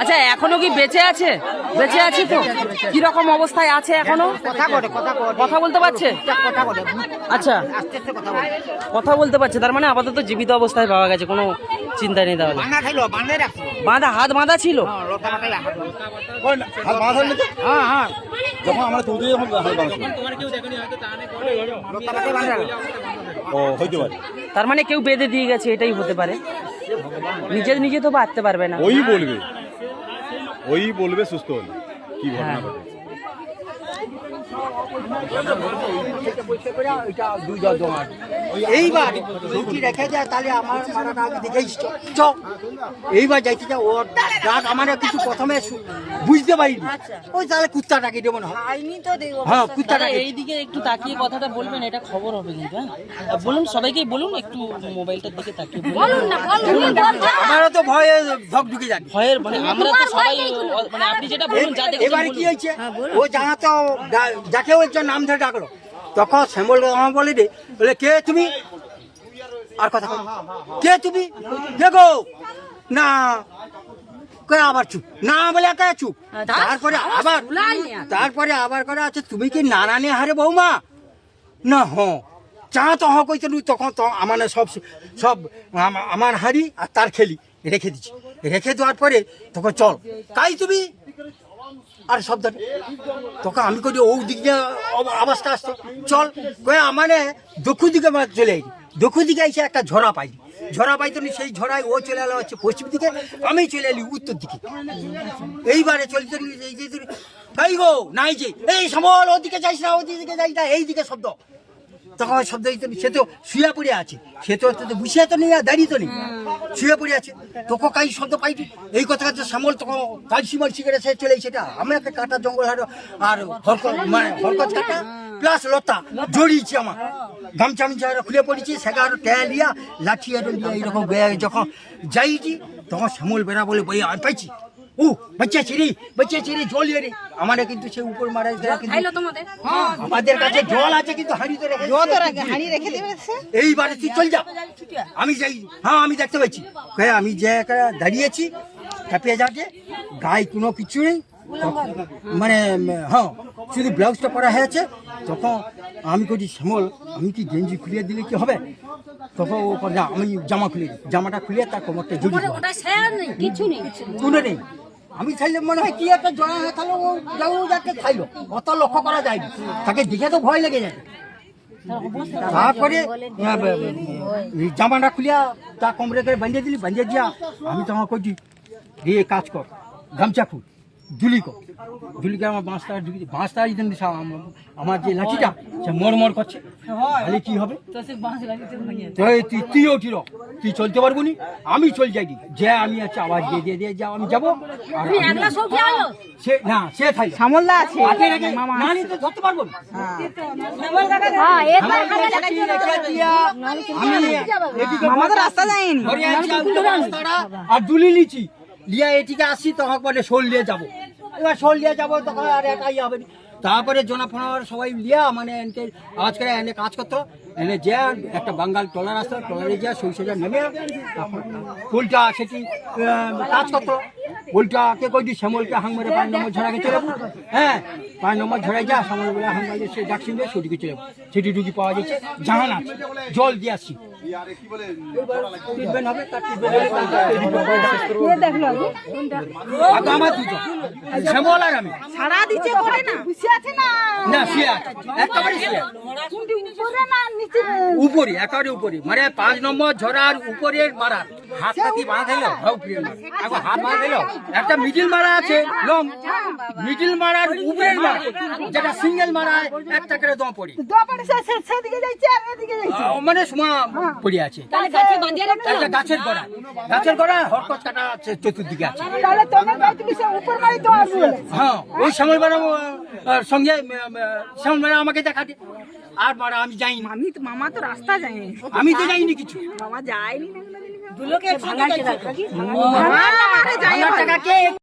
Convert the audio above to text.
আচ্ছা এখনও কি বেঁচে আছে? বেঁচে আছে তো? কি রকম অবস্থায় আছে এখনও? কথা বলতে পারছে? আচ্ছা। আস্তে আস্তে কথা বলে। কথা বলতে পারছে তার মানে আপাতত জীবিত অবস্থায় পাওয়া গেছে কোনো চিন্তা নেই তাহলে। বাঁধা হাত বাঁধা ছিল? হ্যাঁ? হ্যাঁ হ্যাঁ যখন আমরা তুলতে যখন ও হইতে পারে। তার মানে কেউ বেঁধে দিয়ে গেছে এটাই হতে পারে। নিজে নিজে তো বাঁধতে পারবে না। ওই বলবে। ওই বলবে সুস্থ হলে। কি ঘটনা ঘটেছে? এইবার রুটি রেখে যায় তাহলে আমার মারাটা আগে দেখেই চ এইবার যাইতে যা ওর ডাক আমার কিছু প্রথমে বুঝতে পারিনি। ওই তাহলে কুত্তাটাকে দেবো না হ্যাঁ। দাদা এইদিকে একটু তাকিয়ে কথাটা বলবেন এটা খবর হবে কিন্তু হ্যাঁ? বলুন সবাইকেই বলুন একটু মোবাইলটার দিকে তাকিয়ে বলুন। আমারও তো ভয়ে ধক ঢুকে যাবে ভয়ের মানে আমরা তো সবাই মানে আপনি যেটা বলুন যা এবারে কি হয়েছে? ও জানা তো যাকে ওই যে নাম ধরে ডাকলো। তখন শ্যামল আমার বলে দে বলে কে তুমি? আর কথা কে তুমি? কে গো? না। কে আবার চুপ? না বলে একা চুপ। তারপরে আবার তারপরে আবার করে আছে তুমি কি নারায়ণে হারে বৌমা? না হ। চা তো হ কইতে তখন তো আমার সব সব আমার হাড়ি আর তার খেলি। রেখে দিচ্ছি। রেখে দেওয়ার পরে তখন চল। তাই তুমি? আর শব্দ তখন আমি করি ও দিক দিয়ে আবাসটা আসতো চল, কয়ে মানে দক্ষু দিকে চলে আইনি দক্ষু দিকে এসে একটা ঝরা পাই ঝরা পাইতো সেই ঝড়ায় ও চলে এলো হচ্ছে পশ্চিম দিকে, আমি চলে এলি উত্তর দিকে। এইবারে চলতে এই গো, নাই যে, এই সমল, ওদিকে যাইস না, ওদিকে যাইস না এই দিকে শব্দ। তখন শব্দ নি, সে তো শুয়ে পড়ে আছে। সে তো তো বসিয়া তো নেই আর দাঁড়িয়ে তো নেই। শুয়ে পড়ে আছে। তোকে কাই শব্দ পাইনি? এই কথা কথা শ্যামল তখন কালসি মালসি করে সে চলে সেটা আমি একটা কাটা জঙ্গল হারো আর হরকত মানে হরকত কাটা প্লাস লতা জড়িয়েছি আমার। গামছা আমি খুলে পড়েছি। সেগার টেলিয়া লাঠি আর এইরকম যখন যাইছি তখন শ্যামল বেড়া বলে বই আমি পাইছি। ও বাচ্চা ছিড়ি বাচ্চা ছিড়ি জল ইয়ে রে আমার কিন্তু সে উপর মারা কিন্তু হ্যাঁ, আমাদের কাছে জল আছে কিন্তু হাঁড়িতে রেখে হাঁড়ি রেখে দেবে সে? এইবারে তুই চল যা। আমি যাই হ্যাঁ আমি দেখতে পাচ্ছি। কয়ে আমি যে একা দাঁড়িয়েছি কাঁপিয়ে যাচ্ছে। গায়ে কোনো কিছু নেই। মানে হ্যাঁ শুধু ব্লাউজটা পরা হয়েছে তখন আমি করি শ্যামল আমি কি গেঞ্জি খুলিয়ে দিলে কি হবে? তখন ও না আমি জামা খুলে দিই। জামাটা খুলে তার কোমরটা জড়িয়ে নেই। কোনো নেই। আমি চাইলে মনে হয় কি একটা জড়া হয়ে, তাহলে ও যাও যাকে খাইলো। অত লক্ষ্য করা যায়নি। তাকে দেখে তো ভয় লেগে যায় তারপরে জামাটা খুলিয়া তা কমরে করে বাঁধিয়ে দিলি, বাঁধিয়ে দিয়া আমি তোমার করছি দিয়ে কাজ কর, গামছা খুল দুলি কর। দুলিকে আমার বাঁশটা ঢুকি বাঁশটা এই আমার যে লাঠিটা, সে মর মর করছে। তাহলে কি হবে? তো তুই তুই উঠিল তুই চলতে পারব নি? আমি চল যাই যে আমি আছে আওয়াজ দিয়ে দিয়ে দিয়ে যাও আমি যাব। আর সে না সে থাই সামলদা আছে। না তো ধরতে পারব না। হ্যাঁ। রাস্তা যায়নি। আর দুলি লিচি লিয়া এদিকে আসি তখন বলে শোল নিয়ে যাব। এবার শোল নিয়ে যাব তখন আর একাই হবে না। তারপরে জনা সবাই লিয়া মানে এনকে আওয়াজ করে এনে কাজ করতো। এনে যে একটা বাঙ্গাল টলার আসতো টলারে যা সরিষা নেমে তখন ফুলটা সেটি কাজ করতো ফুলটাকে কই দিই শ্যামলকে হাং মেরে পাঁচ নম্বর ঝরাকে চলে যাব। হ্যাঁ পাঁচ নম্বর ঝরাই যা শ্যামল বলে হাং মারলে সে ডাকসিন দিয়ে সেদিকে চলে যাব। সেটি ডুকি পাওয়া যাচ্ছে জাহান আছে। জল দিয়ে আসছি। ট্রিটমেন্ট হবে তার ট্রিটমেন্ট আমার দুটো। শ্যামল আর আমি। সারা দিচ্ছে করে না? বসে আছে না না শুয়ে আছে। একেবারে শুয়ে আছে। কোনটি উপরে একেবারে উপরে। মানে পাঁচ নম্বর ঝরার উপরের মারা হাতটা কি বাঁধা দিল? এখন হাত বাঁধা দিল। একটা মিডিল মারা আছে লং মিডিল মারার উপরের মারা। যেটা সিঙ্গেল মারায় একটা করে দম পড়ি। মানে সমা পড়ে আছে। একটা গাছের গোড়া। গাছের গোড়া হরকত কাটা চতুর্দিকে আছে। মারি হ্যাঁ ওই শ্যামল ম্যাডাম সঙ্গে শ্যামল ম্যাডাম আমাকে দেখাতে আর মারা আমি যাইনি। আমি তো মামা তো রাস্তা যায়নি। আমি তো যাইনি কিছু। মামা যায়নি। না দুলোকে ভাঙা মামা না মানে যাই আমার টাকা কে?